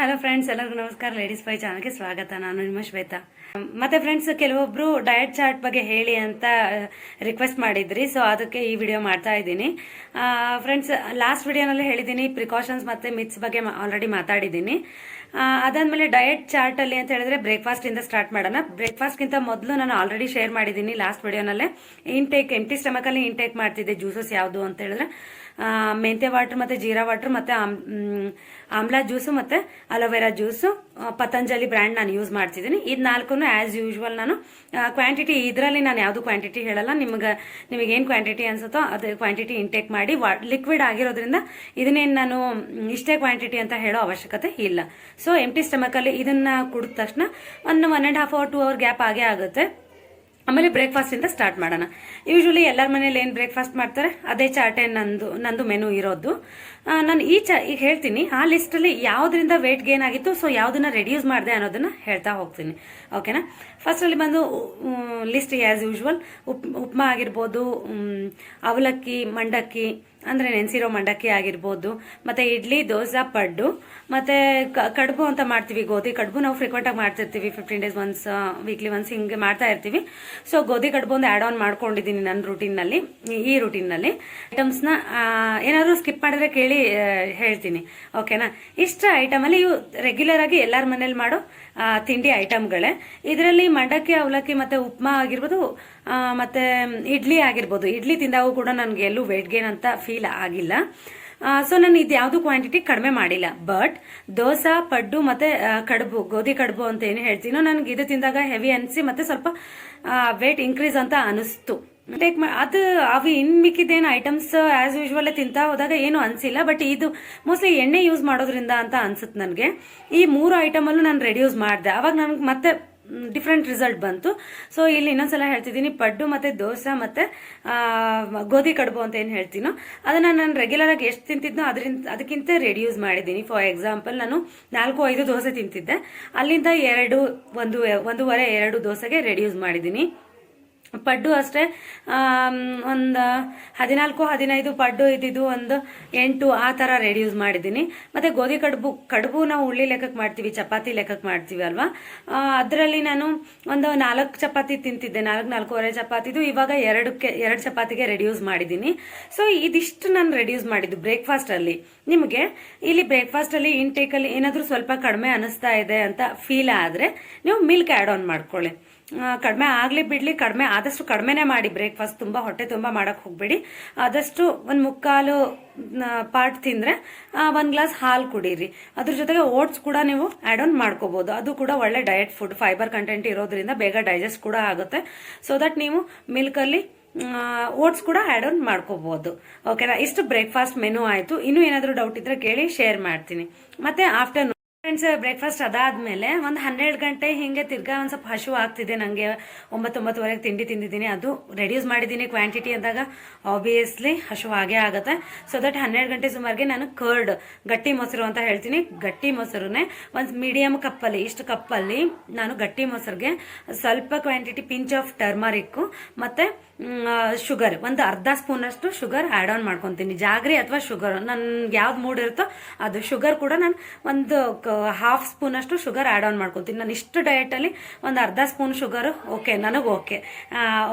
Hello friends ಎಲ್ಲರಿಗೂ ನಮಸ್ಕಾರ. Ladies by ಚಾನಲ್ಗೆ ಸ್ವಾಗತ. ನಾನು ನಿಮ್ಮ ಶ್ವೇತಾ. ಮತ್ತೆ ಫ್ರೆಂಡ್ಸ್ ಕೆಲವೊಬ್ರು ಡಯಟ್ ಚಾರ್ಟ್ ಬಗ್ಗೆ ಹೇಳಿ ಅಂತ ರಿಕ್ವೆಸ್ಟ್ ಮಾಡಿದ್ರಿ. ಸೊ ಅದಕ್ಕೆ ಈ ವಿಡಿಯೋ ಮಾಡ್ತಾ ಇದ್ದೀನಿ. ಫ್ರೆಂಡ್ಸ್ ಲಾಸ್ಟ್ ವಿಡಿಯೋನಲ್ಲಿ ಹೇಳಿದ್ದೀನಿ. ಪ್ರಿಕಾಷನ್ಸ್ ಮತ್ತೆ ಮಿತ್ಸ್ ಬಗ್ಗೆ ಆಲ್ರೆಡಿ ಮಾತಾಡಿದ್ದೀನಿ. ಅದಾದಮೇಲೆ ಡಯಟ್ ಚಾರ್ಟ್ ಅಲ್ಲಿ ಅಂತ ಹೇಳಿದ್ರೆ ಬ್ರೇಕ್ಫಾಸ್ಟ್ ಇಂದ ಸ್ಟಾರ್ಟ್ ಮಾಡೋಣ. ಬ್ರೇಕ್ಫಾಸ್ಟ್ಗಿಂತ ಮೊದಲು ನಾನು ಆಲ್ರೆಡಿ ಶೇರ್ ಮಾಡಿದ್ದೀನಿ ಲಾಸ್ಟ್ ವಿಡಿಯೋನಲ್ಲೇ ಇಂಟೇಕ್ ಎಂಟಿ ಸ್ಟಮಕಲ್ಲಿ ಇಂಟೇಕ್ ಮಾಡ್ತಿದ್ದೆ. ಜ್ಯೂಸಸ್ ಯಾವುದು ಅಂತ ಹೇಳಿದ್ರೆ ಮೆಂತ್ಯ ವಾಟರ್ ಮತ್ತೆ ಜೀರಾ ವಾಟರ್ ಮತ್ತೆ ಆಮ್- ಆಮ್ಲಾ ಜ್ಯೂಸು ಮತ್ತೆ aloe vera juice Patanjali brand ನಾನು ಯೂಸ್ ಮಾಡ್ತಿದ್ದೀನಿ. ಇದು ನಾಲ್ಕು ಆಸ್ ಯೂಶುವಲ್ ನಾನು. ಕ್ವಾಂಟಿಟಿ ಇದರಲ್ಲಿ ನಾನು ಯಾವುದು ಕ್ವಾಂಟಿಟಿ ಹೇಳಲ್ಲ. ನಿಮ್ಗೆ ನಿಮಗೆ ಏನು ಕ್ವಾಂಟಿಟಿ ಅನ್ಸುತ್ತೋ ಅದು ಕ್ವಾಂಟಿಟಿ ಇಂಟೇಕ್ ಮಾಡಿ ಲಿಕ್ವಿಡ್ ಆಗಿರೋದ್ರಿಂದ ಇದನ್ನೇನು ನಾನು ಇಷ್ಟೇ ಕ್ವಾಂಟಿಟಿ ಅಂತ ಹೇಳೋ ಅವಶ್ಯಕತೆ ಇಲ್ಲ. ಸೊ ಎಂಟಿ ಸ್ಟಮಕಲ್ಲಿ ಇದನ್ನ ಕುಡಿದ ತಕ್ಷಣ ಒಂದು one and half hour two hour gap ಆಗೇ ಆಗುತ್ತೆ. ಆಮೇಲೆ ಬ್ರೇಕ್ಫಾಸ್ಟ್ ಇಂದ ಸ್ಟಾರ್ಟ್ ಮಾಡೋಣ. ಯೂಶ್ವಲಿ ಎಲ್ಲರ ಮನೇಲಿ ಏನು ಬ್ರೇಕ್ಫಾಸ್ಟ್ ಮಾಡ್ತಾರೆ, ಅದೇ ಚಾಟೆ ನಂದು ನಂದು ಮೆನು ಇರೋದು. ನಾನು ಈ ಚಾ, ಈಗ ಹೇಳ್ತೀನಿ, ಆ ಲಿಸ್ಟಲ್ಲಿ ಯಾವುದರಿಂದ ವೆಯ್ಟ್ ಗೇನ್ ಆಗಿತ್ತು ಸೊ ಯಾವುದನ್ನ ರೆಡ್ಯೂಸ್ ಮಾಡಿದೆ ಅನ್ನೋದನ್ನ ಹೇಳ್ತಾ ಹೋಗ್ತೀನಿ. ಓಕೆನಾ ಫಸ್ಟಲ್ಲಿ ಬಂದು ಲಿಸ್ಟ್ ಆ್ಯಸ್ ಯೂಶುವಲ್ ಉಪ್, ಉಪ್ಮಾ ಆಗಿರ್ಬೋದು ಅವಲಕ್ಕಿ, ಮಂಡಕ್ಕಿ ಅಂದರೆ ನೆನೆಸಿರೋ ಮಂಡಕ್ಕಿ ಆಗಿರ್ಬೋದು, ಮತ್ತೆ ಇಡ್ಲಿ, ದೋಸೆ, ಪಡ್ಡು, ಮತ್ತೆ ಕಡುಬು ಅಂತ ಮಾಡ್ತೀವಿ ಗೋಧಿ ಕಡುಬು. ನಾವು ಫ್ರೀಕ್ವೆಂಟ್ ಆಗಿ ಮಾಡ್ತಿರ್ತೀವಿ fifteen days once weekly once ಹಿಂಗೆ ಮಾಡ್ತಾ ಇರ್ತೀವಿ. ಸೊ ಗೋಧಿ ಕಡುಬು ಒಂದು ಆ್ಯಡ್ ಆನ್ ಮಾಡ್ಕೊಂಡಿದ್ದೀನಿ ನನ್ನ ರೂಟೀನಲ್ಲಿ ಈ ರೂಟೀನ್ನಲ್ಲಿ ಐಟಮ್ಸ್ನ ಏನಾದರೂ ಸ್ಕಿಪ್ ಮಾಡಿದ್ರೆ ಕೇಳಿ ಹೇಳ್ತೀನಿ. ಓಕೆನಾ ಇಷ್ಟ ಐಟಮಲ್ಲಿ ಇವು ರೆಗ್ಯುಲರ್ ಆಗಿ ಎಲ್ಲರ ಮನೇಲಿ ಮಾಡೋ ತಿಂಡಿ ಐಟಮ್ಗಳೇ ಇದರಲ್ಲಿ ಮಂಡಕ್ಕಿ, ಅವಲಕ್ಕಿ ಮತ್ತೆ ಉಪ್ಮಾ ಆಗಿರ್ಬೋದು ಮತ್ತೆ ಇಡ್ಲಿ ಆಗಿರ್ಬೋದು. ಇಡ್ಲಿ ತಿಂದಾಗೂ ಕೂಡ ನನಗೆ ಎಲ್ಲೂ ವೆಯ್ಟ್ ಗೇನ್ ಅಂತ ಫೀಲ್ ಆಗಿಲ್ಲ ಸೊ ನಾನು ಇದು ಯಾವುದು ಕ್ವಾಂಟಿಟಿ ಕಡಿಮೆ ಮಾಡಿಲ್ಲ. ಬಟ್ ದೋಸೆ, ಪಡ್ಡು ಮತ್ತೆ ಕಡುಬು, ಗೋಧಿ ಕಡುಬು ಅಂತ ಏನು ಹೇಳ್ತೀನೋ ನನಗೆ ಇದು ತಿಂದಾಗ ಹೆವಿ ಅನಿಸಿ ಮತ್ತೆ ಸ್ವಲ್ಪ ವೇಟ್ ಇನ್ಕ್ರೀಸ್ ಅಂತ ಅನಿಸ್ತು. ಟೇಕ್ ಅದು ಅವು ಇನ್ ಮಿಕ್ಕಿದ್ದೇನು ಐಟಮ್ಸ್ ಆಸ್ ಯೂಶುವಲ್ ತಿಂತಾ ಹೋದಾಗ ಏನು ಅನ್ಸಿಲ್ಲ. ಬಟ್ ಇದು ಮೋಸ್ಟ್ಲಿ ಎಣ್ಣೆ ಯೂಸ್ ಮಾಡೋದ್ರಿಂದ ಅಂತ ಅನ್ಸುತ್ತೆ ನನಗೆ. ಈ ಮೂರು ಐಟಮಲ್ಲೂ ನಾನು ರೆಡ್ಯೂಸ್ ಮಾಡಿದೆ. ಅವಾಗ ನನಗೆ ಮತ್ತೆ ಡಿಫ್ರೆಂಟ್ ರಿಸಲ್ಟ್ ಬಂತು. ಸೊ ಇಲ್ಲಿ ಇನ್ನೊಂದ್ಸಲ ಹೇಳ್ತಿದ್ದೀನಿ, ಪಡ್ಡು ಮತ್ತೆ ದೋಸೆ ಮತ್ತೆ ಗೋಧಿ ಕಡುಬು ಅಂತ ಏನು ಹೇಳ್ತೀನೋ, ಅದನ್ನ ನಾನು ರೆಗ್ಯುಲರ್ ಆಗಿ ಎಷ್ಟು ತಿಂತಿದ್ನೋ ಅದರಿಂದ, ಅದಕ್ಕಿಂತ ರೆಡ್ಯೂಸ್ ಮಾಡಿದ್ದೀನಿ. ಫಾರ್ ಎಕ್ಸಾಂಪಲ್ ನಾನು ನಾಲ್ಕು, ಐದು ದೋಸೆ ತಿಂತಿದ್ದೆ. ಅಲ್ಲಿಂದ ಎರಡು, ಒಂದು, ಒಂದೂವರೆ, ಎರಡು ದೋಸೆಗೆ ರೆಡ್ಯೂಸ್ ಮಾಡಿದ್ದೀನಿ. ಪಡ್ಡು ಅಷ್ಟೇ. ಒಂದು ಹದಿನಾಲ್ಕು, ಹದಿನೈದು ಪಡ್ಡು ಇದ್ದಿದ್ದು ಒಂದು ಎಂಟು ಆ ಥರ ರೆಡ್ಯೂಸ್ ಮಾಡಿದ್ದೀನಿ. ಮತ್ತು ಗೋಧಿ ಕಡುಬು ಕಡುಬು ನಾವು ಉಳ್ಳಿ ಲೆಕ್ಕಕ್ಕೆ ಮಾಡ್ತೀವಿ, ಚಪಾತಿ ಲೆಕ್ಕಕ್ಕೆ ಮಾಡ್ತೀವಿ ಅಲ್ವಾ? ಅದರಲ್ಲಿ ನಾನು ಒಂದು ನಾಲ್ಕು ಚಪಾತಿ ತಿಂತಿದ್ದೆ, ನಾಲ್ಕು, ನಾಲ್ಕೂವರೆ ಚಪಾತಿದು. ಇವಾಗ ಎರಡಕ್ಕೆ, ಎರಡು ಚಪಾತಿಗೆ ರೆಡ್ಯೂಸ್ ಮಾಡಿದ್ದೀನಿ. ಸೊ ಇದಿಷ್ಟು ನಾನು ರೆಡ್ಯೂಸ್ ಮಾಡಿದ್ದು ಬ್ರೇಕ್ಫಾಸ್ಟಲ್ಲಿ. ನಿಮಗೆ ಇಲ್ಲಿ ಬ್ರೇಕ್ಫಾಸ್ಟಲ್ಲಿ ಅಲ್ಲಿ ಏನಾದರೂ ಸ್ವಲ್ಪ ಕಡಿಮೆ ಅನಿಸ್ತಾ ಇದೆ ಅಂತ ಫೀಲ್ ಆದರೆ ನೀವು ಮಿಲ್ಕ್ ಆ್ಯಡ್ ಆನ್ ಮಾಡ್ಕೊಳ್ಳಿ. ಕಡಿಮೆ ಆಗ್ಲಿ ಬಿಡ್ಲಿ, ಕಡಿಮೆ ಆದಷ್ಟು ಕಡಿಮೆನೆ ಮಾಡಿ ಬ್ರೇಕ್ಫಾಸ್ಟ್ ತುಂಬಾ, ಹೊಟ್ಟೆ ತುಂಬಾ ಮಾಡಕ್ ಹೋಗ್ಬೇಡಿ. ಆದಷ್ಟು ಒಂದ್ ಮುಕ್ಕಾಲು ಪಾರ್ಟ್ ತಿಂದ್ರೆ ಒಂದು ಗ್ಲಾಸ್ ಹಾಲು ಕುಡೀರಿ. ಅದ್ರ ಜೊತೆಗೆ ಓಟ್ಸ್ ಕೂಡ ನೀವು ಆಡ್ ಆನ್ ಮಾಡ್ಕೋಬಹುದು ಅದು ಕೂಡ ಒಳ್ಳೆ ಡಯಟ್ ಫುಡ್ ಫೈಬರ್ ಕಂಟೆಂಟ್ ಇರೋದ್ರಿಂದ ಬೇಗ ಡೈಜೆಸ್ಟ್ ಕೂಡ ಆಗುತ್ತೆ. ಸೊ ದಟ್ ನೀವು ಮಿಲ್ಕ್ ಅಲ್ಲಿ ಓಟ್ಸ್ ಕೂಡ ಆಡ್ ಆನ್ ಮಾಡ್ಕೋಬಹುದು ಓಕೆನಾ ಇಷ್ಟು ಬ್ರೇಕ್ಫಾಸ್ಟ್ ಮೆನು ಆಯ್ತು. ಇನ್ನೂ ಏನಾದರೂ ಡೌಟ್ ಇದ್ರೆ ಕೇಳಿ ಶೇರ್ ಮಾಡ್ತೀನಿ. ಮತ್ತೆ ಆಫ್ಟರ್ನೂನ್ ಫ್ರೆಂಡ್ಸ್ ಬ್ರೇಕ್ಫಾಸ್ಟ್ ಅದಾದ್ಮೇಲೆ ಒಂದು ಹನ್ನೆರಡು ಗಂಟೆ ಹಿಂಗೆ ತಿರ್ಗಾ ಒಂದು ಸ್ವಲ್ಪ ಹಶು ಆಗ್ತಿದೆ ನನಗೆ ಒಂಬತ್ತೊಂಬತ್ತುವರೆಗೆ ತಿಂಡಿ ತಿಂದಿದ್ದೀನಿ. ಅದು ರೆಡ್ಯೂಸ್ ಮಾಡಿದ್ದೀನಿ ಕ್ವಾಂಟಿಟಿ ಅಂದಾಗ ಆಬ್ವಿಯಸ್ಲಿ ಹಶು ಆಗೇ ಆಗುತ್ತೆ. ಸೊ ದಟ್ ಹನ್ನೆರಡು ಗಂಟೆ ಸುಮಾರಿಗೆ ನಾನು ಕರ್ಡ್ ಗಟ್ಟಿ ಮೊಸರು ಅಂತ ಹೇಳ್ತೀನಿ. ಗಟ್ಟಿ ಮೊಸರುನೇ ಒಂದು ಮೀಡಿಯಮ್ ಕಪ್ಪಲ್ಲಿ, ಇಷ್ಟು ಕಪ್ಪಲ್ಲಿ ನಾನು ಗಟ್ಟಿ ಮೊಸರಿಗೆ ಸ್ವಲ್ಪ ಕ್ವಾಂಟಿಟಿ ಪಿಂಚ್ ಆಫ್ ಟರ್ಮರಿಕ್ಕು ಮತ್ತು ಶುಗರ್ ಒಂದು ಅರ್ಧ ಸ್ಪೂನ್ ಅಷ್ಟು ಶುಗರ್ ಆ್ಯಡ್ ಆನ್ ಮಾಡ್ಕೊತೀನಿ. ಜಾಗ್ರಿ ಅಥವಾ ಶುಗರ್ ನನ್ಗೆ ಯಾವ್ದು ಮೂಡ್ ಇರುತ್ತೋ ಅದು ಶುಗರ್ ಕೂಡ ನಾನು ಒಂದು ಹಾಫ್ ಸ್ಪೂನ್ ಅಷ್ಟು ಶುಗರ್ ಆ್ಯಡ್ ಆನ್ ಮಾಡ್ಕೊತೀನಿ ನಾನು ಇಷ್ಟು ಡಯಟ್ ಅಲ್ಲಿ ಒಂದು ಅರ್ಧ ಸ್ಪೂನ್ ಶುಗರ್ ಓಕೆ ನನಗೆ ಓಕೆ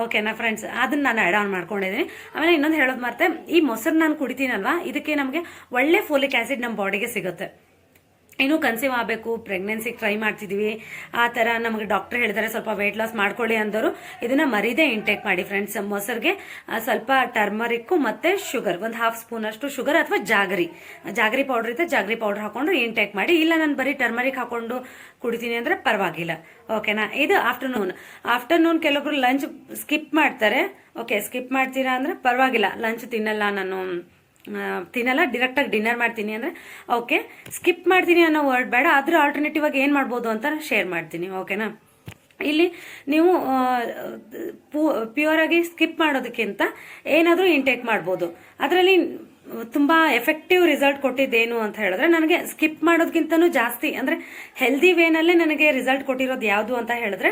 ಓಕೆನಾ ಫ್ರೆಂಡ್ಸ್ ಅದನ್ನು ನಾನು ಆ್ಯಡ್ ಆನ್ ಮಾಡ್ಕೊಂಡಿದ್ದೀನಿ ಆಮೇಲೆ ಇನ್ನೊಂದು ಹೇಳೋದು ಮತ್ತೆ ಈ ಮೊಸರು ನಾನು ಕುಡಿತೀನಲ್ವಾ, ಇದಕ್ಕೆ ನಮಗೆ ಒಳ್ಳೆ ಫೋಲಿಕ್ ಆ್ಯಸಿಡ್ ನಮ್ಮ ಬಾಡಿಗೆ ಸಿಗುತ್ತೆ. ಇನ್ನು ಕನ್ಸೀವ್ ಆಗಬೇಕು ಪ್ರೆಗ್ನೆನ್ಸಿಗೆ ಟ್ರೈ ಮಾಡ್ತಿದೀವಿ. ಆ ಥರ ನಮಗೆ ಡಾಕ್ಟರ್ ಹೇಳ್ತಾರೆ ಸ್ವಲ್ಪ ವೆಯ್ಟ್ ಲಾಸ್ ಮಾಡ್ಕೊಳ್ಳಿ ಅಂದರು. ಇದನ್ನ ಮರಿದೇ ಇಂಟೇಕ್ ಮಾಡಿ ಫ್ರೆಂಡ್ಸ್ ಮೊಸರಿಗೆ. ಸ್ವಲ್ಪ ಟರ್ಮರಿಕ್ಕು ಮತ್ತೆ ಶುಗರ್ ಒಂದು ಹಾಫ್ ಸ್ಪೂನ್ ಅಷ್ಟು ಶುಗರ್ ಅಥವಾ ಜಾಗರಿ. ಜಾಗರಿ ಪೌಡರ್ ಇದೆ ಜಾಗರಿ ಪೌಡರ್ ಹಾಕೊಂಡು ಇಂಟೇಕ್ ಮಾಡಿ. ಇಲ್ಲ, ನಾನು ಬರೀ ಟರ್ಮರಿಕ್ ಹಾಕೊಂಡು ಕುಡಿತೀನಿ ಅಂದ್ರೆ ಪರವಾಗಿಲ್ಲ. ಓಕೆನಾ ಇದು ಆಫ್ಟರ್ನೂನ್ ಆಫ್ಟರ್ನೂನ್ ಕೆಲವೊಬ್ರು ಲಂಚ್ ಸ್ಕಿಪ್ ಮಾಡ್ತಾರೆ. ಓಕೆ ಸ್ಕಿಪ್ ಮಾಡ್ತೀರಾ ಅಂದರೆ ಪರವಾಗಿಲ್ಲ. ಲಂಚ್ ತಿನ್ನಲ್ಲ ನಾನು. ತಿನ್ನಲ್ಲ ಡೈರೆಕ್ಟಾಗಿ ಡಿನ್ನರ್ ಮಾಡ್ತೀನಿ ಅಂದರೆ ಓಕೆ ಸ್ಕಿಪ್ ಮಾಡ್ತೀನಿ ಅನ್ನೋ ವರ್ಡ್ ಬೇಡ ಅದ್ರ ಆಲ್ಟರ್ನೇಟಿವ್ ಆಗಿ ಏನು ಮಾಡ್ಬೋದು ಅಂತ ಶೇರ್ ಮಾಡ್ತೀನಿ ಓಕೆನಾ ಇಲ್ಲಿ ನೀವು ಪ್ಯೂರ್ ಆಗಿ ಸ್ಕಿಪ್ ಮಾಡೋದಕ್ಕಿಂತ ಏನಾದರೂ ಇಂಟೇಕ್ ಮಾಡ್ಬೋದು. ಅದರಲ್ಲಿ ತುಂಬ ಎಫೆಕ್ಟಿವ್ ರಿಸಲ್ಟ್ ಕೊಟ್ಟಿದ್ದೇನು ಅಂತ ಹೇಳಿದ್ರೆ ನನಗೆ ಸ್ಕಿಪ್ ಮಾಡೋದಕ್ಕಿಂತನೂ ಜಾಸ್ತಿ, ಅಂದರೆ ಹೆಲ್ದಿ ವೇನಲ್ಲೇ ನನಗೆ ರಿಸಲ್ಟ್ ಕೊಟ್ಟಿರೋದು ಯಾವುದು ಅಂತ ಹೇಳಿದ್ರೆ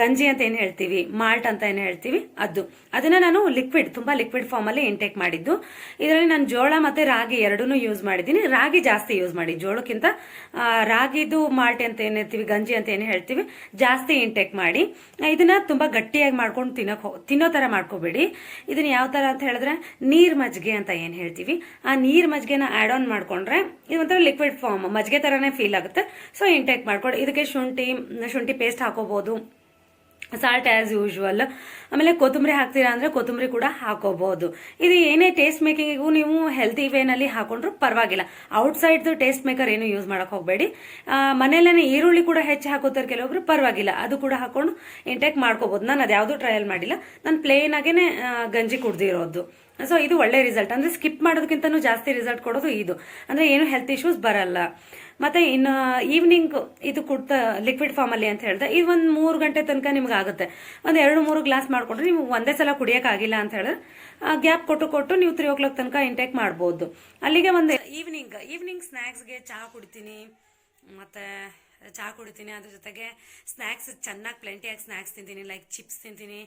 ಗಂಜಿ ಅಂತ ಏನು ಹೇಳ್ತೀವಿ ಮಾಲ್ಟ್ ಅಂತ ಏನು ಹೇಳ್ತೀವಿ, ಅದು. ಅದನ್ನು ನಾನು ಲಿಕ್ವಿಡ್ ತುಂಬ ಲಿಕ್ವಿಡ್ ಫಾರ್ಮಲ್ಲಿ ಇಂಟೇಕ್ ಮಾಡಿದ್ದು. ಇದರಲ್ಲಿ ನಾನು ಜೋಳ ಮತ್ತು ರಾಗಿ ಎರಡೂ ಯೂಸ್ ಮಾಡಿದ್ದೀನಿ. ರಾಗಿ ಜಾಸ್ತಿ ಯೂಸ್ ಮಾಡಿ ಜೋಳಕ್ಕಿಂತ ರಾಗಿದು ಮಾಲ್ಟ್ ಅಂತ ಏನು ಹೇಳ್ತೀವಿ, ಗಂಜಿ ಅಂತ ಏನು ಹೇಳ್ತೀವಿ, ಜಾಸ್ತಿ ಇಂಟೇಕ್ ಮಾಡಿ. ಇದನ್ನ ತುಂಬ ಗಟ್ಟಿಯಾಗಿ ಮಾಡ್ಕೊಂಡು ತಿನ್ನೋಕೆ ತಿನ್ನೋ ಥರ ಮಾಡ್ಕೋಬೇಡಿ. ಇದನ್ನ ಯಾವ ಥರ ಅಂತ ಹೇಳಿದ್ರೆ, ನೀರ್ ಮಜ್ಜಿಗೆ ಅಂತ ಏನು ಹೇಳ್ತೀವಿ ಆ ನೀರ್ ಮಜ್ಜಿಗೆನ ಆ್ಯಡ್ ಆನ್ ಮಾಡ್ಕೊಂಡ್ರೆ ಇದು ಒಂಥರ ಲಿಕ್ವಿಡ್ ಫಾರ್ಮ್ ಮಜ್ಜಿಗೆ ಥರನೇ ಫೀಲ್ ಆಗುತ್ತೆ. ಸೊ ಇಂಟೇಕ್ ಮಾಡ್ಕೊಂಡು. ಇದಕ್ಕೆ ಶುಂಠಿ ಶುಂಠಿ ಪೇಸ್ಟ್ ಹಾಕೋಬಹುದು ಸಾಲ್ಟ್ ಆ್ಯಸ್ ಯೂಶುವಲ್ ಆಮೇಲೆ ಕೊತ್ತಂಬರಿ ಹಾಕ್ತೀರಾ ಅಂದರೆ ಕೊತ್ತಂಬರಿ ಕೂಡ ಹಾಕೋಬಹುದು. ಇದು ಏನೇ ಟೇಸ್ಟ್ ಮೇಕಿಂಗಿಗೂ ನೀವು ಹೆಲ್ತಿ ವೇನಲ್ಲಿ ಹಾಕೊಂಡ್ರು ಪರವಾಗಿಲ್ಲ. ಔಟ್ಸೈಡ್ದು ಟೇಸ್ಟ್ ಮೇಕರ್ ಏನು ಯೂಸ್ ಮಾಡೋಕೆ ಹೋಗಬೇಡಿ. ಮನೆಯಲ್ಲೇ ಈರುಳ್ಳಿ ಕೂಡ ಹೆಚ್ಚು ಹಾಕೋತಾರೆ ಕೆಲವೊಬ್ರು ಪರವಾಗಿಲ್ಲ. ಅದು ಕೂಡ ಹಾಕೊಂಡು ಇಂಟೇಕ್ ಮಾಡ್ಕೋಬಹುದು. ನಾನು ಅದು ಟ್ರಯಲ್ ಮಾಡಿಲ್ಲ. ನಾನು ಪ್ಲೇನ್ ಆಗೇನೆ ಗಂಜಿ ಕುಡ್ದಿರೋದು. ಸೊ ಇದು ಒಳ್ಳೆ ರಿಸಲ್ಟ್ ಅಂದ್ರೆ ಸ್ಕಿಪ್ ಮಾಡೋದಕ್ಕಿಂತನೂ ಜಾಸ್ತಿ ರಿಸಲ್ಟ್ ಕೊಡೋದು ಇದು. ಅಂದ್ರೆ ಏನು ಹೆಲ್ತ್ ಇಶ್ಯೂಸ್ ಬರಲ್ಲ. ಮತ್ತೆ ಇನ್ನು ಈವ್ನಿಂಗ್ ಇದು ಕುಡ್ತಾ ಲಿಕ್ವಿಡ್ ಫಾರ್ಮಲ್ಲಿ ಅಂತ ಹೇಳಿದ್ರೆ ಇದು ಒಂದು ಮೂರು ಗಂಟೆ ತನಕ ನಿಮ್ಗೆ ಆಗುತ್ತೆ. ಒಂದು ಎರಡು ಮೂರು ಗ್ಲಾಸ್ ಮಾಡ್ಕೊಂಡ್ರೆ ನಿಮ್ಗೆ ಒಂದೇ ಸಲ ಕುಡಿಯೋಕ್ಕಾಗಿಲ್ಲ ಅಂತ ಹೇಳಿದ್ರೆ ಗ್ಯಾಪ್ ಕೊಟ್ಟು ಕೊಟ್ಟು ನೀವು ತ್ರೀ ಓ ಕ್ಲಾಕ್ ತನಕ ಇಂಟೇಕ್ ಮಾಡ್ಬೋದು. ಅಲ್ಲಿಗೆ ಒಂದು ಈವ್ನಿಂಗ್ ಈವ್ನಿಂಗ್ ಸ್ನ್ಯಾಕ್ಸ್ಗೆ ಚಹಾ ಕುಡಿತೀನಿ. ಮತ್ತೆ ಚಹಾ ಕುಡಿತೀನಿ, ಅದ್ರ ಜೊತೆಗೆ ಸ್ನ್ಯಾಕ್ಸ್ ಚೆನ್ನಾಗಿ ಪ್ಲೆಂಟಿಯಾಗಿ ಸ್ನ್ಯಾಕ್ಸ್ ತಿಂತೀನಿ ಲೈಕ್ ಚಿಪ್ಸ್ ತಿಂತೀನಿ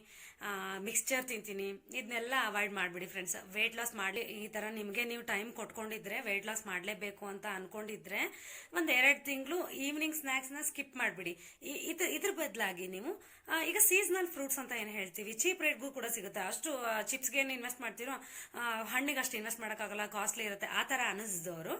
ಮಿಕ್ಸ್ಚರ್ ತಿಂತೀನಿ. ಇದನ್ನೆಲ್ಲ ಅವಾಯ್ಡ್ ಮಾಡಿಬಿಡಿ ಫ್ರೆಂಡ್ಸ್ ವೆಯ್ಟ್ ಲಾಸ್ ಮಾಡಲಿ, ಈ ಥರ ನಿಮಗೆ ನೀವು ಟೈಮ್ ಕೊಟ್ಕೊಂಡಿದ್ರೆ ವೆಯ್ಟ್ ಲಾಸ್ ಮಾಡಲೇಬೇಕು ಅಂತ ಅಂದ್ಕೊಂಡಿದ್ರೆ ಒಂದು ಎರಡು ತಿಂಗಳು ಈವ್ನಿಂಗ್ ಸ್ನ್ಯಾಕ್ಸ್ನ ಸ್ಕಿಪ್ ಮಾಡಿಬಿಡಿ. ಇದು, ಇದ್ರ ಬದಲಾಗಿ ನೀವು ಈಗ ಸೀಸನಲ್ ಫ್ರೂಟ್ಸ್ ಅಂತ ಏನು ಹೇಳ್ತೀವಿ? ಚೀಪ್ ರೇಟ್ಗೂ ಕೂಡ ಸಿಗುತ್ತೆ. ಅಷ್ಟು ಚಿಪ್ಸ್ಗೆ ಏನು ಇನ್ವೆಸ್ಟ್ ಮಾಡ್ತೀರೋ ಹಣ್ಣಿಗೆ ಅಷ್ಟು ಇನ್ವೆಸ್ಟ್ ಮಾಡೋಕ್ಕಾಗಲ್ಲ ಕಾಸ್ಟ್ಲಿ ಇರುತ್ತೆ. ಆ ಥರ ಅನಿಸಿದವರು.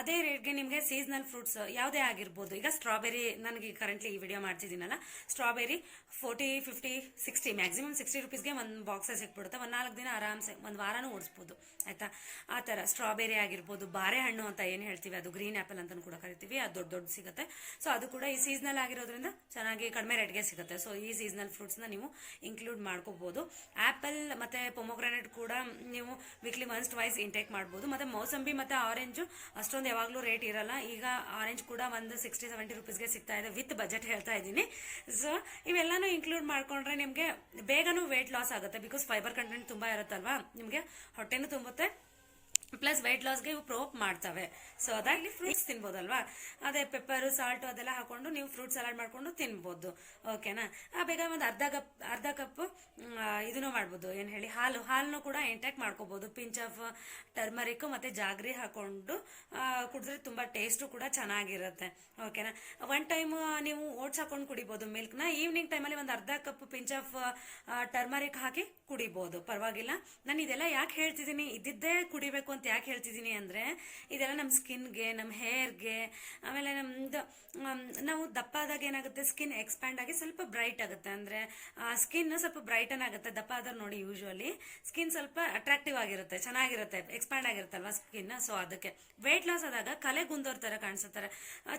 ಅದೇ ರೇಟ್ಗೆ ನಿಮಗೆ ಸೀಸನಲ್ ಫ್ರೂಟ್ಸ್ ಯಾವುದೇ ಆಗಿರ್ಬೋದು. ಈಗ ಸ್ಟ್ರಾಬೆರಿ ನನಗೆ ಕರೆಂಟ್ಲಿ ಈ video ಮಾಡ್ತಿದ್ದೀನಲ್ಲ. Strawberry forty fifty sixty maximum sixty ರುಪೀಸ್ಗೆ ಒಂದು ಬಾಕ್ಸಸ್ ಸಿಕ್ಬಿಡುತ್ತೆ. ಒಂದು ನಾಲ್ಕು ದಿನ ಆರಾಮ್ಸೆ, ಒಂದು ವಾರನೂ ಓಡಿಸ್ಬೋದು. ಆಯಿತಾ? ಆ ಥರ ಸ್ಟ್ರಾಬೆರಿ ಆಗಿರ್ಬೋದು ಬಾರೆಹಣ್ಣು ಅಂತ ಏನು ಹೇಳ್ತೀವಿ, ಅದು ಗ್ರೀನ್ ಆ್ಯಪಲ್ ಅಂತ ಕೂಡ ಕರಿತೀವಿ, ಅದು ದೊಡ್ಡ ದೊಡ್ಡ ಸಿಗುತ್ತೆ. ಸೊ ಅದು ಕೂಡ ಈ ಸೀಸನಲ್ ಆಗಿರೋದ್ರಿಂದ ಚೆನ್ನಾಗಿ ಕಡಿಮೆ ರೇಟ್ಗೆ ಸಿಗುತ್ತೆ. ಸೊ ಈ ಸೀಸನಲ್ ಫ್ರೂಟ್ಸ್ನ ನೀವು ಇನ್ಕ್ಲೂಡ್ ಮಾಡ್ಕೋಬೋದು. ಆ್ಯಪಲ್ ಮತ್ತು ಪೊಮೊಗ್ರಾನೇಟ್ ಕೂಡ ನೀವು ವೀಕ್ಲಿ ಒನ್ಸ್ ಟ್ವೈಸ್ ಇಂಟೇಕ್ ಮಾಡ್ಬೋದು. ಮತ್ತು ಮೌಸಂಬಿ ಮತ್ತು ಆರೆಂಜು ಅಷ್ಟೊಂದು ಯಾವಾಗಲೂ ರೇಟ್ ಇರಲ್ಲ. ಈಗ ಆರೆಂಜ್ ಕೂಡ ಒಂದು ಸಿಕ್ಸ್ಟಿ ಸೆವೆಂಟಿ ರುಪೀಸ್ಗೆ ಸಿಗ್ತಾ ಇದೆ ವಿತ್ ಬಜೆಟ್ ಹೇಳ್ತಾ ಇದ್ದೀನಿ. ಸೊ ಇವೆಲ್ಲನೂ ಇನ್ಕ್ಲೂಡ್ ಮಾಡ್ಕೊಂಡ್ರೆ ನಿಮಗೆ ಬೇಗನೂ ವೇಟ್ ಲಾಸ್ ಆಗುತ್ತೆ ಬಿಕಾಸ್ ಫೈಬರ್ ಕಂಟೆಂಟ್ ತುಂಬ ಇರುತ್ತಲ್ವಾ? ನಿಮಗೆ ಹೊಟ್ಟೆನೂ ತುಂಬುತ್ತೆ ಪ್ಲಸ್ ವೆಯ್ಟ್ ಲಾಸ್ಗೆ ಇವು ಪ್ರೋಪ್ ಮಾಡ್ತವೆ. ಸೊ ಅದಾಗಲಿ ಫ್ರೂಟ್ಸ್ ತಿನ್ಬೋದಲ್ವಾ? ಅದೇ ಪೆಪ್ಪರು ಸಾಲ್ಟು ಅದೆಲ್ಲ ಹಾಕೊಂಡು ನೀವು ಫ್ರೂಟ್ ಸಲಾಡ್ ಮಾಡ್ಕೊಂಡು ತಿನ್ಬೋದು. ಓಕೆನಾ ಬೇಗ ಒಂದು ಅರ್ಧ ಕಪ್ ಅರ್ಧ ಕಪ್ ಇದನ್ನು ಮಾಡ್ಬೋದು. ಏನು ಹೇಳಿ ಹಾಲು ಹಾಲನ್ನು ಕೂಡ ಇಂಟ್ಯಾಕ್ಟ್ ಮಾಡ್ಕೋಬೋದು. ಪಿಂಚ್ ಆಫ್ ಟರ್ಮರಿಕ್ ಮತ್ತು ಜಾಗ್ರಿ ಹಾಕೊಂಡು ಕುಡಿದ್ರೆ ತುಂಬ ಟೇಸ್ಟು ಕೂಡ ಚೆನ್ನಾಗಿರುತ್ತೆ. ಓಕೆನಾ ಒನ್ ಟೈಮ್ ನೀವು ಓಟ್ಸ್ ಹಾಕೊಂಡು ಕುಡಿಬೋದು ಮಿಲ್ಕ್ನ ಈವ್ನಿಂಗ್ ಟೈಮಲ್ಲಿ ಒಂದು ಅರ್ಧ ಕಪ್ ಪಿಂಚ್ ಆಫ್ ಟರ್ಮರಿಕ್ ಹಾಕಿ ಕುಡಿಬೋದು. ಪರವಾಗಿಲ್ಲ. ನಾನು ಇದೆಲ್ಲ ಯಾಕೆ ಹೇಳ್ತಿದ್ದೀನಿ? ಇದ್ದಿದ್ದೇ ಕುಡಿಬೇಕು ಅಂತ ಯಾಕೆ ಹೇಳ್ತಿದ್ದೀನಿ ಅಂದರೆ, ಇದೆಲ್ಲ ನಮ್ಮ ಸ್ಕಿನ್ಗೆ ನಮ್ಮ ಹೇರ್ಗೆ, ಆಮೇಲೆ ನಮ್ಮದು ನಾವು ದಪ್ಪ ಆದಾಗ ಏನಾಗುತ್ತೆ, ಸ್ಕಿನ್ ಎಕ್ಸ್ಪ್ಯಾಂಡ್ ಆಗಿ ಸ್ವಲ್ಪ ಬ್ರೈಟ್ ಆಗುತ್ತೆ. ಅಂದರೆ ಸ್ಕಿನ್ ಸ್ವಲ್ಪ ಬ್ರೈಟನ್ ಆಗುತ್ತೆ, ದಪ್ಪ ಆದ್ರೆ ನೋಡಿ ಯೂಶುವಲಿ. ಸ್ಕಿನ್ ಸ್ವಲ್ಪ ಅಟ್ರಾಕ್ಟಿವ್ ಆಗಿರುತ್ತೆ, ಚೆನ್ನಾಗಿರುತ್ತೆ, ಎಕ್ಸ್ಪ್ಯಾಂಡ್ ಆಗಿರುತ್ತಲ್ವ ಸ್ಕಿನ್? ಸೊ, ಅದಕ್ಕೆ ವೆಯ್ಟ್ ಲಾಸ್ ಆದಾಗ ಕಲೆ ಗುಂದೋರ್ ಥರ ಕಾಣಿಸುತ್ತಾರೆ.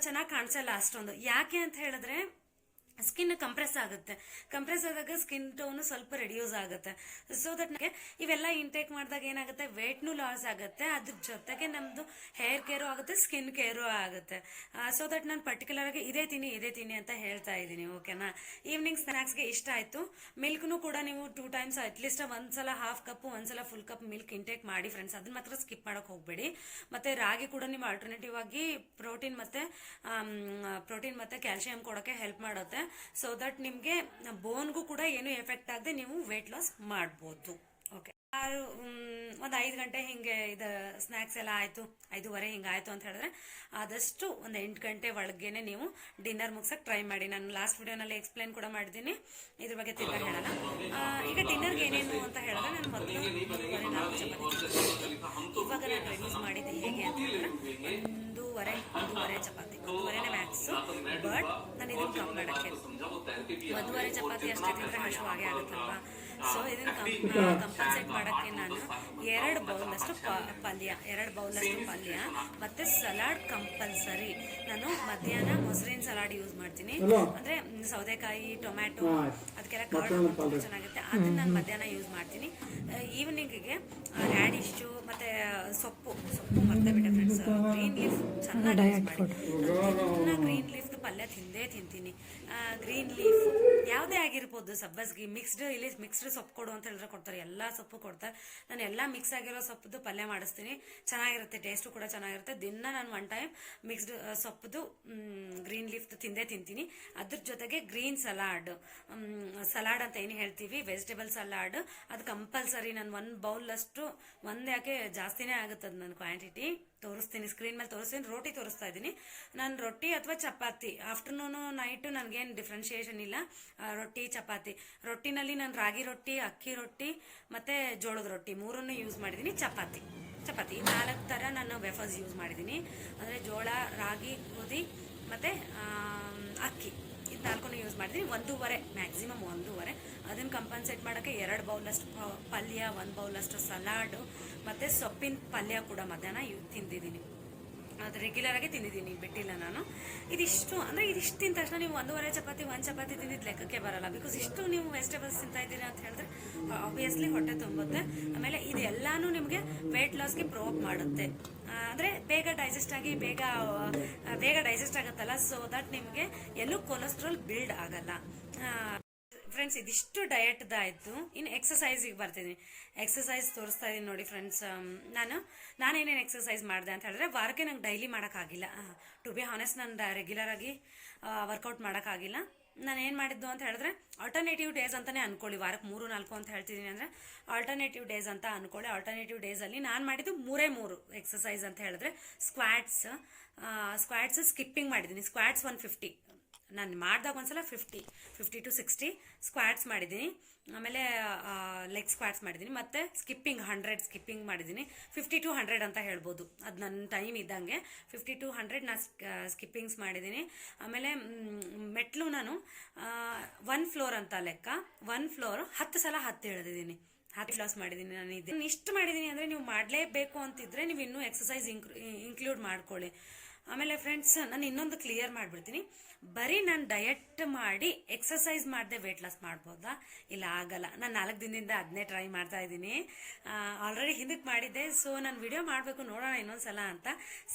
ಚೆನ್ನಾಗಿ ಕಾಣಿಸಲ್ಲ ಅಷ್ಟೊಂದು. ಯಾಕೆ ಅಂತ ಹೇಳಿದ್ರೆ ಸ್ಕಿನ್ ಕಂಪ್ರೆಸ್ ಆಗುತ್ತೆ. ಕಂಪ್ರೆಸ್ ಆದಾಗ ಸ್ಕಿನ್ ಟೋನ್ ಸ್ವಲ್ಪ ರೆಡ್ಯೂಸ್ ಆಗುತ್ತೆ. ಸೊ ದಟ್ ನನಗೆ ಇವೆಲ್ಲ ಇಂಟೇಕ್ ಮಾಡಿದಾಗ ಏನಾಗುತ್ತೆ? ವೇಟ್ನು ಲಾಸ್ ಆಗುತ್ತೆ. ಅದ್ರ ಜೊತೆಗೆ ನಮ್ಮದು ಹೇರ್ ಕೇರು ಆಗುತ್ತೆ ಸ್ಕಿನ್ ಕೇರು ಆಗುತ್ತೆ. ಸೊ ದಟ್ ನಾನು ಪರ್ಟಿಕ್ಯುಲರ್ ಆಗಿ ಇದೇ ತಿನ್ನಿ ಇದೇ ತಿನ್ನಿ ಅಂತ ಹೇಳ್ತಾ ಇದ್ದೀನಿ ಓಕೆನಾ ಈವ್ನಿಂಗ್ ಸ್ನಾಕ್ಸ್ಗೆ ಇಷ್ಟ ಆಯಿತು. ಮಿಲ್ಕ್ನು ಕೂಡ ನೀವು ಟೂ ಟೈಮ್ಸ್ ಅಟ್ಲೀಸ್ಟ್ ಒಂದ್ಸಲ ಹಾಫ್ ಕಪ್ ಒಂದ್ಸಲ ಫುಲ್ ಕಪ್ ಮಿಲ್ಕ್ ಇಂಟೇಕ್ ಮಾಡಿ ಫ್ರೆಂಡ್ಸ್ ಅದನ್ನ ಮಾತ್ರ ಸ್ಕಿಪ್ ಮಾಡೋಕೆ ಹೋಗಬೇಡಿ. ಮತ್ತೆ ರಾಗಿ ಕೂಡ ನೀವು ಆಲ್ಟರ್ನೇಟಿವ್ ಆಗಿ ಪ್ರೋಟೀನ್ ಮತ್ತೆ ಪ್ರೋಟೀನ್ ಮತ್ತೆ ಕ್ಯಾಲ್ಸಿಯಂ ಕೊಡೋಕ್ಕೆ ಹೆಲ್ಪ್ ಮಾಡುತ್ತೆ. ಸೊ ದಟ್ ನಿಮಗೆ ಬೋನ್ಗೂ ಕೂಡ ಏನು ಎಫೆಕ್ಟ್ ಆಗದೆ ನೀವು ವೆಯ್ಟ್ ಲಾಸ್ ಮಾಡ್ಬೋದು. ಆರು ಒಂದು ಐದು ಗಂಟೆ ಹಿಂಗೆ ಇದು ಸ್ನ್ಯಾಕ್ಸ್ ಎಲ್ಲ ಆಯಿತು, ಐದೂವರೆ ಹಿಂಗೆ ಆಯಿತು ಅಂತ ಹೇಳಿದ್ರೆ ಆದಷ್ಟು ಒಂದು ಎಂಟು ಗಂಟೆ ಒಳಗೇನೆ ನೀವು ಡಿನ್ನರ್ ಮುಗ್ಸಕ್ಕೆ ಟ್ರೈ ಮಾಡಿ. ನಾನು ಲಾಸ್ಟ್ ವಿಡಿಯೋನಲ್ಲಿ ಎಕ್ಸ್ಪ್ಲೈನ್ ಕೂಡ ಮಾಡಿದ್ದೀನಿ. ಇದ್ರ ಬಗ್ಗೆ ತಿರ್ಗಾ ಹೇಳಲ್ಲ ಈಗ ಡಿನ್ನರ್ಗೆ ಏನೇನು ಅಂತ ಹೇಳಿದ್ರೆ ನಾನು ಮೊದಲು. ಇವಾಗ ನಾನು ಯೂಸ್ ಮಾಡಿದ್ದೆ ಹೇಗೆ ಅಂತ ಹೇಳಿದ್ರೆ ಒಂದೂವರೆ ಒಂದೂವರೆ ಚಪಾತಿ. ಒಂದೂವರೆನೇ ಮ್ಯಾಕ್ಸು ಬಟ್ ನಾನು ಇದನ್ನು ಕಮ್ಮಿ ಮಾಡೋಕ್ಕೆ. ಒಂದೂವರೆ ಚಪಾತಿ ಅಷ್ಟೇ ತಿಂದರೆ ಹಶು ಹಾಗೆ ಆಗುತ್ತಲ್ವಾ? ಸೊ ಇದನ್ನು ಕಂಪನ್ಸೇಟ್ ಮಾಡೋಕ್ಕೆ ನಾನು ಎರಡು ಬೌಲಷ್ಟು ಪಲ್ಯ. ಎರಡು ಬೌಲಷ್ಟು ಪಲ್ಯ. ಮತ್ತು ಸಲಾಡ್ ಕಂಪಲ್ಸರಿ ನಾನು ಮಧ್ಯಾಹ್ನ ಮೊಸರಿನ ಸಲಾಡ್ ಯೂಸ್ ಮಾಡ್ತೀನಿ. ಅಂದರೆ ಸೌತೆಕಾಯಿ ಟೊಮ್ಯಾಟೊ ಅದಕ್ಕೆಲ್ಲ ಕಾರ್ಡ್ ತುಂಬ ಚೆನ್ನಾಗುತ್ತೆ ಅದನ್ನ ನಾನು ಮಧ್ಯಾಹ್ನ ಯೂಸ್ ಮಾಡ್ತೀನಿ. ಈವ್ನಿಂಗಿಗೆ ರ್ಯಾಡಿಶು ಮತ್ತು ಸೊಪ್ಪು. ಸೊಪ್ಪು ಮರ್ತೇ ಬಿಟ್ಟೆ ಫ್ರೆಂಡ್ಸ್ ಗ್ರೀನ್ ಲೀಫ್ ಚೆನ್ನಾಗಿ ಯೂಸ್ ಮಾಡಿ. ಗ್ರೀನ್ ಲೀಫ್ದು ಪಲ್ಯ ತಿಂದೇ ತಿಂತೀನಿ. ಗ್ರೀನ್ ಲೀಫ್ ಯಾವುದೇ ಆಗಿರ್ಬೋದು, ಸಬ್ಬಸ್ಗಿ ಮಿಕ್ಸ್ಡ್ ಇಲ್ಲಿ ಮಿಕ್ಸ್ಡ್ ಸೊಪ್ಪು ಕೊಡು ಅಂತ ಹೇಳಿದ್ರೆ ಕೊಡ್ತಾರೆ. ಎಲ್ಲ ಸೊಪ್ಪು ಕೊಡ್ತಾರೆ. ನಾನು ಎಲ್ಲ ಮಿಕ್ಸ್ ಆಗಿರೋ ಸೊಪ್ಪುದು ಪಲ್ಯ ಮಾಡಿಸ್ತೀನಿ. ಚೆನ್ನಾಗಿರುತ್ತೆ ಟೇಸ್ಟು ಕೂಡ ಚೆನ್ನಾಗಿರುತ್ತೆ. ದಿನ ನಾನು ಒನ್ ಟೈಮ್ ಮಿಕ್ಸ್ಡ್ ಸೊಪ್ಪುದು ಗ್ರೀನ್ ಲೀಫ್ದು ತಿಂದೇ ತಿಂತೀನಿ. ಅದ್ರ ಜೊತೆಗೆ ಗ್ರೀನ್ ಸಲಾಡ್ ಸಲಾಡ್ ಅಂತ ಏನು ಹೇಳ್ತೀವಿ? ವೆಜಿಟೇಬಲ್ ಸಲಾಡ್ ಅದು ಕಂಪಲ್ಸರಿ ನಾನು ಒಂದು ಬೌಲ್ ಅಷ್ಟು ಒಂದು ಯಾಕೆ ಜಾಸ್ತಿನೇ ಆಗುತ್ತೆ ಅದು ನನ್ನ ಕ್ವಾಂಟಿಟಿ ತೋರಿಸ್ತೀನಿ ಸ್ಕ್ರೀನ್ ಮೇಲೆ ತೋರಿಸ್ತೀನಿ, ರೋಟಿ ತೋರಿಸ್ತಾ ಇದ್ದೀನಿ. ನಾನು ರೊಟ್ಟಿ ಅಥವಾ ಚಪಾತಿ. ಆಫ್ಟರ್ನೂನು ನೈಟು ನನಗೇನು ಡಿಫ್ರೆನ್ಶಿಯೇಷನ್ ಇಲ್ಲ. ರೊಟ್ಟಿ, ಚಪಾತಿ. ರೊಟ್ಟಿನಲ್ಲಿ ನಾನು ರಾಗಿ ರೊಟ್ಟಿ, ಅಕ್ಕಿ ರೊಟ್ಟಿ, ಮತ್ತು ಜೋಳದ ರೊಟ್ಟಿ ಮೂರನ್ನು ಯೂಸ್ ಮಾಡಿದ್ದೀನಿ ಚಪಾತಿ. ಚಪಾತಿ ನಾಲ್ಕು ಥರ ನಾನು ವೆಫರ್ಸ್ ಯೂಸ್ ಮಾಡಿದ್ದೀನಿ ಅಂದರೆ ಜೋಳ, ರಾಗಿ, ಗೋಧಿ, ಮತ್ತು ಅಕ್ಕಿ. ನಾಲ್ಕನ್ನು ಯೂಸ್ ಮಾಡಿದ್ದೀನಿ ಒಂದೂವರೆ ಮ್ಯಾಕ್ಸಿಮಮ್ ಒಂದೂವರೆ. ಅದನ್ನು ಕಂಪನ್ಸೇಟ್ ಮಾಡೋಕ್ಕೆ ಎರಡು ಬೌಲಷ್ಟು ಪಲ್ಯ, ಒಂದು ಬೌಲಷ್ಟು ಸಲಾಡು, ಮತ್ತು ಸೊಪ್ಪಿನ ಪಲ್ಯ ಕೂಡ ಮಧ್ಯಾಹ್ನ ತಿಂದಿದ್ದೀನಿ. ಅದು ರೆಗ್ಯುಲರಾಗಿ ತಿಂದಿದ್ದೀನಿ, ಬಿಟ್ಟಿಲ್ಲ ನಾನು. ಇದಿಷ್ಟು, ಅಂದರೆ ಇದಿಷ್ಟು ತಿಂದ ತಕ್ಷಣ ನೀವು ಒಂದೂವರೆ ಚಪಾತಿ, ಒಂದು ಚಪಾತಿ ತಿಂದಿದ್ದು ಲೆಕ್ಕಕ್ಕೆ ಬರಲ್ಲ. ಬಿಕಾಸ್ ಇಷ್ಟು ನೀವು ವೆಜಿಟೇಬಲ್ಸ್ ತಿಂತಾ ಇದ್ದೀರಾ ಅಂತ ಹೇಳಿದ್ರೆ ಆಬ್ವಿಯಸ್ಲಿ ಹೊಟ್ಟೆ ತುಂಬುತ್ತೆ. ಆಮೇಲೆ ಇದೆಲ್ಲಾನು ನಿಮಗೆ ವೆಯ್ಟ್ ಲಾಸ್ಗೆ ಪ್ರೋಪ್ ಮಾಡುತ್ತೆ. ಅಂದ್ರೆ ಬೇಗ ಡೈಜೆಸ್ಟ್ ಆಗಿ ಬೇಗ ಬೇಗ ಡೈಜೆಸ್ಟ್ ಆಗುತ್ತಲ್ಲ? ಸೊ ದಟ್ ನಿಮಗೆ ಎಲ್ಲೂ ಕೊಲೆಸ್ಟ್ರಾಲ್ ಬಿಲ್ಡ್ ಆಗಲ್ಲ. ಫ್ರೆಂಡ್ಸ್ ಇದಿಷ್ಟು ಡಯಟ್ದಾಯಿತು ಇನ್ನು ಎಕ್ಸಸೈಸಿಗೆ ಬರ್ತೀನಿ. ಎಕ್ಸಸೈಸ್ ತೋರಿಸ್ತಾ ಇದ್ದೀನಿ ನೋಡಿ ಫ್ರೆಂಡ್ಸ್ ನಾನು, ನಾನೇನೇನು ಎಕ್ಸಸೈಸ್ ಮಾಡಿದೆ ಅಂತ ಹೇಳಿದ್ರೆ ವಾರಕ್ಕೆ ನಂಗೆ ಡೈಲಿ ಮಾಡೋಕ್ಕಾಗಿಲ್ಲ. ಟು ಬಿ ಹಾನೆಸ್ಟ್ ನಾನು ರೆಗ್ಯುಲರ್ ಆಗಿ ವರ್ಕೌಟ್ ಮಾಡೋಕ್ಕಾಗಿಲ್ಲ. ನಾನು ಏನು ಮಾಡಿದ್ದು ಅಂತ ಹೇಳಿದ್ರೆ ಆಲ್ಟರ್ನೇಟಿವ್ ಡೇಸ್ ಅಂತಲೇ ಅನ್ಕೊಳ್ಳಿ, ವಾರಕ್ಕೆ ಮೂರು, ನಾಲ್ಕು ಅಂತ ಹೇಳ್ತಿದ್ದೀನಿ ಅಂದರೆ ಆಲ್ಟರ್ನೇಟಿವ್ ಡೇಸ್ ಅಂತ ಅನ್ಕೊಳ್ಳಿ. ಆಲ್ಟರ್ನೇಟಿವ್ ಡೇಸಲ್ಲಿ ನಾನು ಮಾಡಿದ್ದು ಮೂರೇ ಮೂರು ಎಕ್ಸಸೈಸ್ ಅಂತ ಹೇಳಿದ್ರೆ ಸ್ಕ್ವಾಟ್ಸ್ ಸ್ಕ್ವಾಟ್ಸ್ ಸ್ಕಿಪ್ಪಿಂಗ್ ಮಾಡಿದ್ದೀನಿ. ಸ್ಕ್ವಾಟ್ಸ್ ಒನ್ ಫಿಫ್ಟಿ ನಾನು ಮಾಡಿದಾಗ ಒಂದ್ಸಲ fifty fifty to sixty squats ಮಾಡಿದ್ದೀನಿ. ಆಮೇಲೆ ಲೆಗ್ ಸ್ಕ್ವಾಡ್ಸ್ ಮಾಡಿದ್ದೀನಿ. ಮತ್ತು ಸ್ಕಿಪ್ಪಿಂಗ್ ಹಂಡ್ರೆಡ್ ಸ್ಕಿಪ್ಪಿಂಗ್ ಮಾಡಿದ್ದೀನಿ. ಫಿಫ್ಟಿ ಟು ಹಂಡ್ರೆಡ್ ಅಂತ ಹೇಳ್ಬೋದು. ಅದು ನನ್ನ ಟೈಮ್ ಇದ್ದಂಗೆ. ಫಿಫ್ಟಿ ಟು ಹಂಡ್ರೆಡ್ ನಾನು ಸ್ಕಿಪ್ಪಿಂಗ್ಸ್ ಮಾಡಿದ್ದೀನಿ. ಆಮೇಲೆ ಮೆಟ್ಲು ನಾನು ಒನ್ ಫ್ಲೋರ್ ಅಂತ ಲೆಕ್ಕ. ಒನ್ ಫ್ಲೋರ್ ಹತ್ತು ಸಲ ಹತ್ತು ಎಳೆದಿದ್ದೀನಿ. ಹ್ಯಾಪಿ ಲಾಸ್ ಮಾಡಿದ್ದೀನಿ ನಾನು ಇದೆ ಇಷ್ಟು ಮಾಡಿದ್ದೀನಿ ಅಂದರೆ ನೀವು ಮಾಡಲೇಬೇಕು ಅಂತಿದ್ರೆ ನೀವು ಇನ್ನೂ ಎಕ್ಸಸೈಸ್ ಇನ್ಕ್ಲೂಡ್ ಮಾಡ್ಕೊಳ್ಳಿ. ಆಮೇಲೆ ಫ್ರೆಂಡ್ಸ್ ನಾನು ಇನ್ನೊಂದು ಕ್ಲಿಯರ್ ಮಾಡಿಬಿಡ್ತೀನಿ. ಬರೀ ನಾನು ಡಯಟ್ ಮಾಡಿ ಎಕ್ಸಸೈಸ್ ಮಾಡದೆ ವೆಯ್ಟ್ ಲಾಸ್ ಮಾಡ್ಬೋದಾ? ಇಲ್ಲ, ಆಗಲ್ಲ. ನಾನು ನಾಲ್ಕು ದಿನದಿಂದ ಅದನ್ನೇ ಟ್ರೈ ಮಾಡ್ತಾ ಇದ್ದೀನಿ. ಆಲ್ರೆಡಿ ಹಿಂದಕ್ಕೆ ಮಾಡಿದ್ದೆ ಸೊ ನಾನು ವಿಡಿಯೋ ಮಾಡಬೇಕು, ನೋಡೋಣ ಇನ್ನೊಂದು ಸಲ ಅಂತ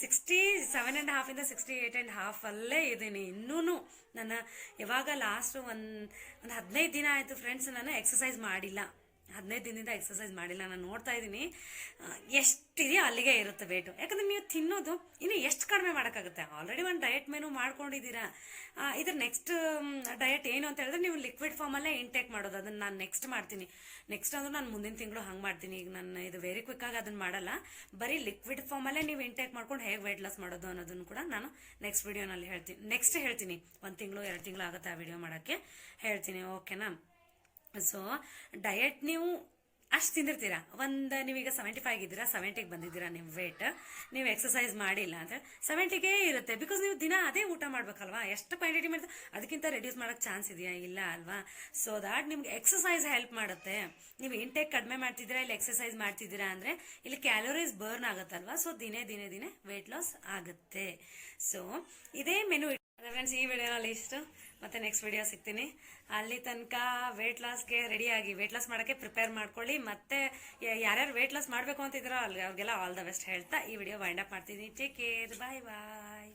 ಸಿಕ್ಸ್ಟಿ ಸೆವೆನ್ ಆ್ಯಂಡ್ ಹಾಫಿಂದ ಸಿಕ್ಸ್ಟಿ ಏಯ್ಟ್ ಆ್ಯಂಡ್ ಹಾಫಲ್ಲೇ ಇದ್ದೀನಿ. ಇನ್ನೂ ನನ್ನ ಯಾವಾಗ ಲಾಸ್ಟ್ ಒಂದು ಒಂದು ಹದಿನೈದು ದಿನ ಆಯಿತು ಫ್ರೆಂಡ್ಸ್ ನಾನು ಎಕ್ಸಸೈಸ್ ಮಾಡಿಲ್ಲ. ಹದಿನೈದು ದಿನದಿಂದ ಎಕ್ಸಸೈಸ್ ಮಾಡಿಲ್ಲ, ನಾನು ನೋಡ್ತಾ ಇದ್ದೀನಿ. ಎಷ್ಟಿದೆಯೋ ಅಲ್ಲಿಗೆ ಇರುತ್ತೆ ವೇಟು ಯಾಕಂದ್ರೆ ನೀವು ತಿನ್ನೋದು ಇನ್ನು ಎಷ್ಟು ಕಡಿಮೆ ಮಾಡೋಕ್ಕಾಗುತ್ತೆ? ಆಲ್ರೆಡಿ ಒಂದು ಡಯಟ್ ಮೆನು ಮಾಡ್ಕೊಂಡಿದ್ದೀರಾ. ಇದ್ರ ನೆಕ್ಸ್ಟ್ ಡಯಟ್ ಏನು ಅಂತ ಹೇಳಿದ್ರೆ ನೀವು ಲಿಕ್ವಿಡ್ ಫಾರ್ಮಲ್ಲೇ ಇಂಟೇಕ್ ಮಾಡೋದು. ಅದನ್ನು ನಾನು ನೆಕ್ಸ್ಟ್ ಮಾಡ್ತೀನಿ. ನೆಕ್ಸ್ಟ್ ಅಂದ್ರೆ ನಾನು ಮುಂದಿನ ತಿಂಗಳು ಹಂಗೆ ಮಾಡ್ತೀನಿ. ಈಗ ನಾನು ಇದು ವೆರಿ ಕ್ವಿಕ್ಕಾಗಿ ಅದನ್ನು ಮಾಡಲ್ಲ. ಬರೀ ಲಿಕ್ವಿಡ್ ಫಾರ್ಮಲ್ಲೇ ನೀವು ಇಂಟೇಕ್ ಮಾಡ್ಕೊಂಡು ಹೇಗೆ ವೆಯ್ಟ್ ಲಾಸ್ ಮಾಡೋದು ಅನ್ನೋದನ್ನು ಕೂಡ ನಾನು ನೆಕ್ಸ್ಟ್ ವಿಡಿಯೋನಲ್ಲಿ ಹೇಳ್ತೀನಿ. ನೆಕ್ಸ್ಟ್ ಹೇಳ್ತೀನಿ. ಒಂದು ತಿಂಗಳು, ಎರಡು ತಿಂಗಳು ಆಗುತ್ತೆ ಆ ವಿಡಿಯೋ ಮಾಡೋಕ್ಕೆ. ಹೇಳ್ತೀನಿ ಓಕೆನಾ ಸೊ ಡಯಟ್ ನೀವು ಅಷ್ಟು ತಿಂದಿರ್ತೀರಾ? ಒಂದು ನೀವೀಗ ಸೆವೆಂಟಿ ಫೈವ್ ಇದ್ದೀರಾ ಸೆವೆಂಟಿಗೆ ಬಂದಿದ್ದೀರಾ ನಿಮ್ಮ ವೇಟ್ ನೀವು ಎಕ್ಸಸೈಸ್ ಮಾಡಿಲ್ಲ ಅಂದರೆ ಸೆವೆಂಟಿಗೆ ಇರುತ್ತೆ. ಬಿಕಾಸ್ ನೀವು ದಿನ ಅದೇ ಊಟ ಮಾಡಬೇಕಲ್ವಾ? ಎಷ್ಟು ಕ್ವಾಂಟಿಟಿ ಮಾಡಿದ್ರೆ ಅದಕ್ಕಿಂತ ರೆಡ್ಯೂಸ್ ಮಾಡೋಕ್ಕೆ ಚಾನ್ಸ್ ಇದೆಯಾ? ಇಲ್ಲ ಅಲ್ವಾ? ಸೊ ದಾಟ್ ನಿಮ್ಗೆ ಎಕ್ಸಸೈಸ್ ಹೆಲ್ಪ್ ಮಾಡುತ್ತೆ. ನೀವು ಇಂಟೇಕ್ ಕಡಿಮೆ ಮಾಡ್ತಿದ್ದೀರಾ ಇಲ್ಲಿ ಎಕ್ಸಸೈಸ್ ಮಾಡ್ತಿದ್ದೀರಾ ಅಂದರೆ ಇಲ್ಲಿ ಕ್ಯಾಲೋರೀಸ್ ಬರ್ನ್ ಆಗುತ್ತಲ್ವಾ? ಸೊ ದಿನೇ ದಿನೇ ದಿನೇ ವೆಯ್ಟ್ ಲಾಸ್ ಆಗುತ್ತೆ. ಸೊ ಇದೇ ಮೆನು ಫ್ರೆಂಡ್ಸ್ ಈ ವಿಡಿಯೋನಲ್ಲಿ ಇಷ್ಟು ಮತ್ತೆ ನೆಕ್ಸ್ಟ್ ವಿಡಿಯೋ ಸಿಗ್ತೀನಿ. ಅಲ್ಲಿ ತನಕ ವೇಟ್ ಲಾಸ್ಗೆ ರೆಡಿಯಾಗಿ ವೇಟ್ ಲಾಸ್ ಮಾಡೋಕ್ಕೆ ಪ್ರಿಪೇರ್ ಮಾಡ್ಕೊಳ್ಳಿ. ಮತ್ತೆ ಯಾರ್ಯಾರು ವೇಟ್ ಲಾಸ್ ಮಾಡಬೇಕು ಅಂತಿದ್ರೋ ಅಲ್ಲಿ ಅವ್ರಿಗೆಲ್ಲ ಆಲ್ ದ ಬೆಸ್ಟ್ ಹೇಳ್ತಾ ಈ ವಿಡಿಯೋ ವೈಂಡ್ ಅಪ್ ಮಾಡ್ತೀನಿ. Take care bye bye